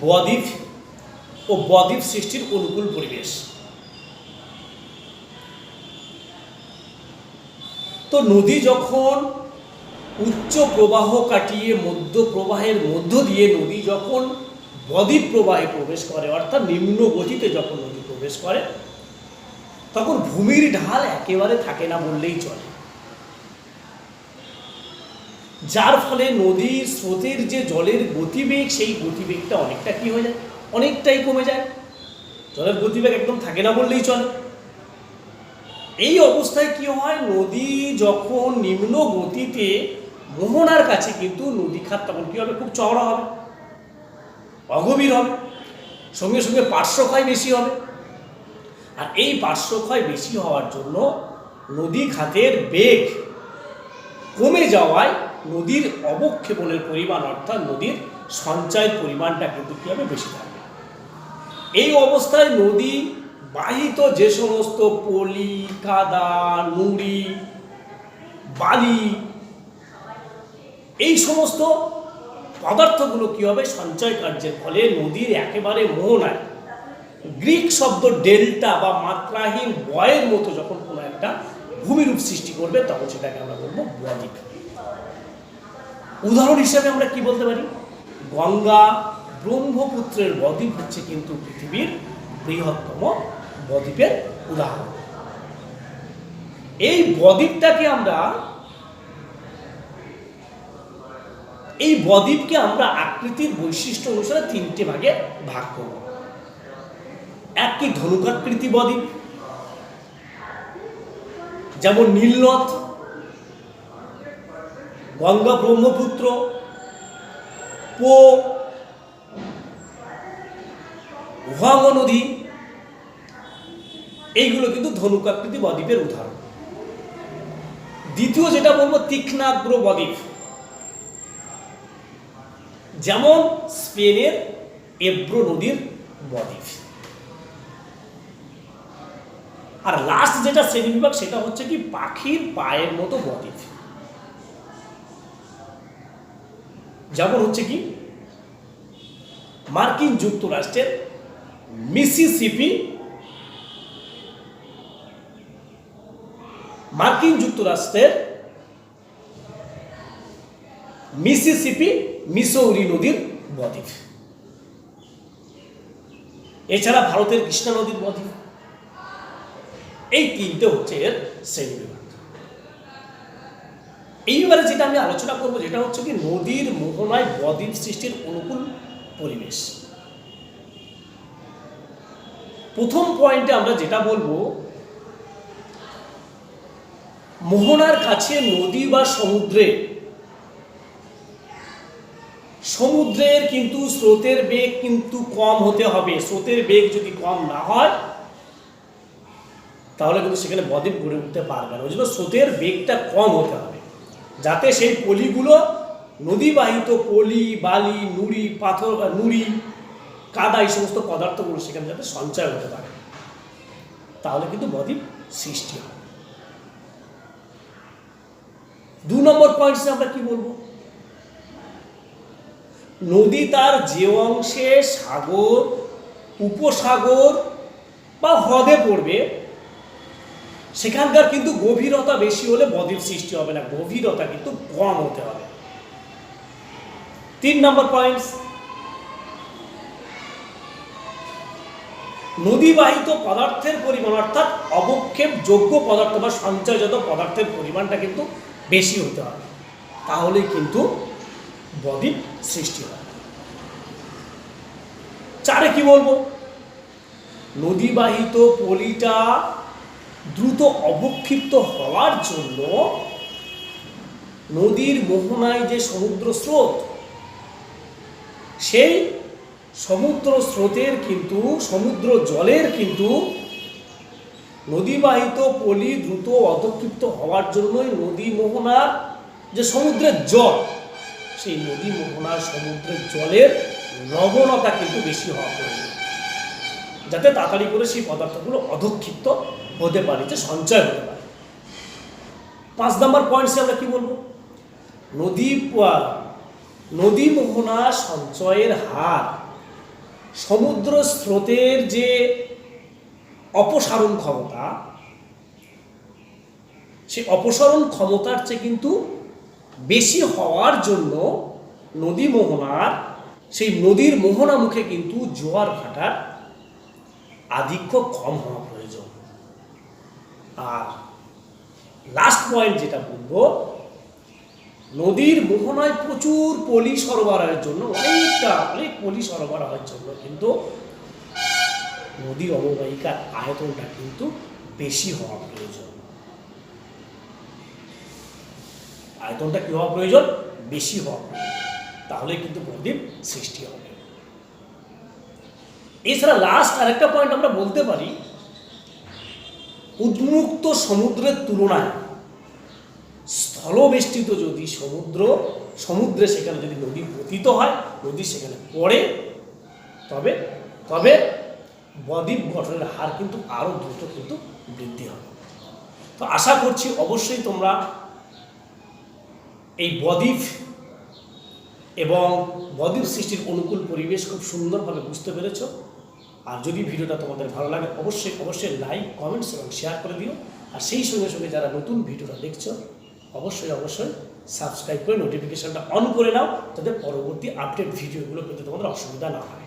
বদ্বীপ ও বদ্বীপ সৃষ্টির অনুকূল পরিবেশ। তো নদী যখন উচ্চ প্রবাহ কাটিয়ে মধ্য প্রবাহের মধ্য দিয়ে নদী যখন বদ্বীপ প্রবাহে প্রবেশ করে, অর্থাৎ নিম্ন গতিতে যখন নদী প্রবেশ করে, তখন ভূমির ঢাল একেবারে থাকে না বললেই চলে। যার ফলে নদীর স্রোতের যে জলের গতিবেগ, সেই গতিবেগটা অনেকটা কি হয়ে যায়? অনেকটাই কমে যায়। জলের গতিবেগ একদম থাকে না বললেই চলে। এই অবস্থায় কি হয়? নদী যখন নিম্ন গতিতে মোহনার কাছে কিন্তু নদী খাত তখন কি হবে? খুব চওড়া হবে। অগভীর হবে। সঙ্গে সঙ্গে পার্শ্বক্ষয় বেশি হবে। আর এই পার্শ্বক্ষয় বেশি হওয়ার জন্য নদী খাতের বেগ কমে যাওয়ায় নদীর অবক্ষেপণের পরিমাণ, অর্থাৎ নদীর সঞ্চয়ের পরিমাণটা কিন্তু কী হবে বেশি থাকবে? এই অবস্থায় নদী বাহিত যে সমস্ত পলি, কাদা, নুড়ি, বালি, এই সমস্ত পদার্থগুলো কী হবে? সঞ্চয় কার্যের ফলে নদীর একেবারে মোহনায়। গ্রিক শব্দ ডেল্টা বা মাত্রাহীন বয়ের মতো যখন কোনো একটা ভূমিরূপ সৃষ্টি করবে, তখন সেটাকে আমরা বলব বদ্বীপ উদাহরণ হিসেবে আমরা কি বলতে পারি? গঙ্গা ব্রহ্মপুত্রের বদ্বীপ হচ্ছে কিন্তু পৃথিবীর বৃহত্তম বদ্বীপের উদাহরণ। এই বদ্বীপটাকে আমরা, এই বদ্বীপকে আমরা আকৃতির বৈশিষ্ট্য অনুসারে তিনটে ভাগে ভাগ করব। এক কি ধনুকাকৃতি বদ্বীপ, যেমন নীলনদ গঙ্গা ব্রহ্মপুত্র, পো, উহাঙ্গ নদী, এইগুলো কিন্তু ধনুকাকৃতি বদ্বীপের উদাহরণ। দ্বিতীয় যেটা বলব, তীক্ষ্ণাগ্র বদ্বীপ। যেমন স্পেনের এব্রো নদীর বদ্বীপ। আর লাস্ট যেটা শ্রেণীবিভাগ, সেটা হচ্ছে কি পাখির পায়ের মতো বদ্বীপ। যেমন হচ্ছে কি? মার্কিন যুক্তরাষ্ট্রের মিসিসিপি। মার্কিন যুক্তরাষ্ট্রের মিসিসিপি, মিসৌরি নদীর বদ্বীপ। এছাড়া ভারতের কৃষ্ণা নদীর বদ্বীপ। এই তিনটে হচ্ছে এর শ্রেণীবিভাগ। এইবারে যেটা আমি আলোচনা করব যেটা হচ্ছে কি নদীর মোহনায় বদ্বীপ সৃষ্টির অনুকূল পরিবেশ। প্রথম পয়েন্টে আমরা যেটা বলব, মোহনার কাছে নদী বা সমুদ্রে, সমুদ্রের কিন্তু স্রোতের বেগ কিন্তু কম হতে হবে। স্রোতের বেগ যদি কম না হয়, তাহলে কিন্তু সেখানে বদ্বীপ গড়ে উঠতে পারবে না। ওই জন্য স্রোতের বেগটা কম হতে হবে। যাতে সেই পলিগুলো নদীবাহিত পলি, বালি, নুড়ি, পাথর, নুড়ি, কাদা, এই সমস্ত পদার্থগুলো সেখানে যাতে সঞ্চয় হতে পারে। তাহলে কিন্তু বদ্বীপ সৃষ্টি হবে। দু নম্বর পয়েন্টসে আমরা কি বলব? নদী তার যে অংশে সাগর, উপসাগর বা হ্রদে পড়বে সেখানকার কিন্তু গভীরতা বেশি হলে বদ্বীপ সৃষ্টি হবে না, গভীরতা কিন্তু কম হতে হবে। তিন নম্বর পয়েন্টস নদীবাহিত পদার্থের পরিমাণ অর্থাৎ অবক্ষেপ যোগ্য পদার্থ বা সঞ্চয়জাত পদার্থের পরিমাণটা কিন্তু বেশি হতে হবে। তাহলেই কিন্তু বদ্বীপ সৃষ্টি হয় চারে কি বলব? নদীবাহিত পলিটা দ্রুত অবক্ষিপ্ত হওয়ার জন্য নদীর মোহনায় যে সমুদ্র স্রোত, সেই সমুদ্র স্রোতের কিন্তু, সমুদ্র জলের কিন্তু নদীবাহিত পলি দ্রুত অধক্ষিপ্ত হওয়ার জন্যই নদী মোহনার যে সমুদ্রের জল, সেই নদী মোহনার সমুদ্রের জলের লবণতা কিন্তু বেশি হওয়া প্রয়োজন। যাতে তাড়াতাড়ি করে সেই পদার্থগুলো অধক্ষিপ্ত হতে পারে, যে সঞ্চয় হতে পারে। পাঁচ নম্বর পয়েন্টসে আমরা কি বলব? নদী নদী মোহনা সঞ্চয়ের হার, সমুদ্র স্রোতের যে অপসারণ ক্ষমতা, সেই অপসারণ ক্ষমতার চেয়ে কিন্তু বেশি হওয়ার জন্য নদী মোহনার, সেই নদীর মোহনা মুখে কিন্তু জোয়ার ভাটার আধিক্য কম হওয়া আর লাস্ট পয়েন্ট যেটা বলব, নদীর মোহনায় প্রচুর পলি সরবরাহের জন্য, অনেকটা, অনেক পলি সরবরাহের জন্য কিন্তু নদী অববাহিকার আয়তনটা কিন্তু বেশি হওয়া প্রয়োজন। আয়তনটা কি হওয়া প্রয়োজন? বেশি হওয়া তাহলে কিন্তু বদ্বীপ সৃষ্টি হবে। এছাড়া লাস্ট আরেকটা পয়েন্ট আমরা বলতে পারি উন্মুক্ত সমুদ্রের তুলনায়। স্থলবেষ্টিত যদি সমুদ্র, সমুদ্রে সেখানে যদি নদী পতিত হয়, নদী সেখানে পড়ে, তবে তবে বদ্বীপ গঠনের হার কিন্তু আরও দ্রুত কিন্তু বৃদ্ধি হবে। তো আশা করছি অবশ্যই তোমরা এই বদ্বীপ এবং বদ্বীপ সৃষ্টির অনুকূল পরিবেশ খুব সুন্দরভাবে বুঝতে পেরেছ। আর যদি ভিডিওটা তোমাদের ভালো লাগে, অবশ্যই অবশ্যই লাইক কমেন্টস এবং শেয়ার করে দিও। আর সেই সঙ্গে সঙ্গে যারা নতুন ভিডিওটা দেখছ, অবশ্যই অবশ্যই সাবস্ক্রাইব করে নোটিফিকেশানটা অন করে নাও, যাতে পরবর্তী আপডেট ভিডিওগুলো পেতে তোমাদের অসুবিধা না হয়।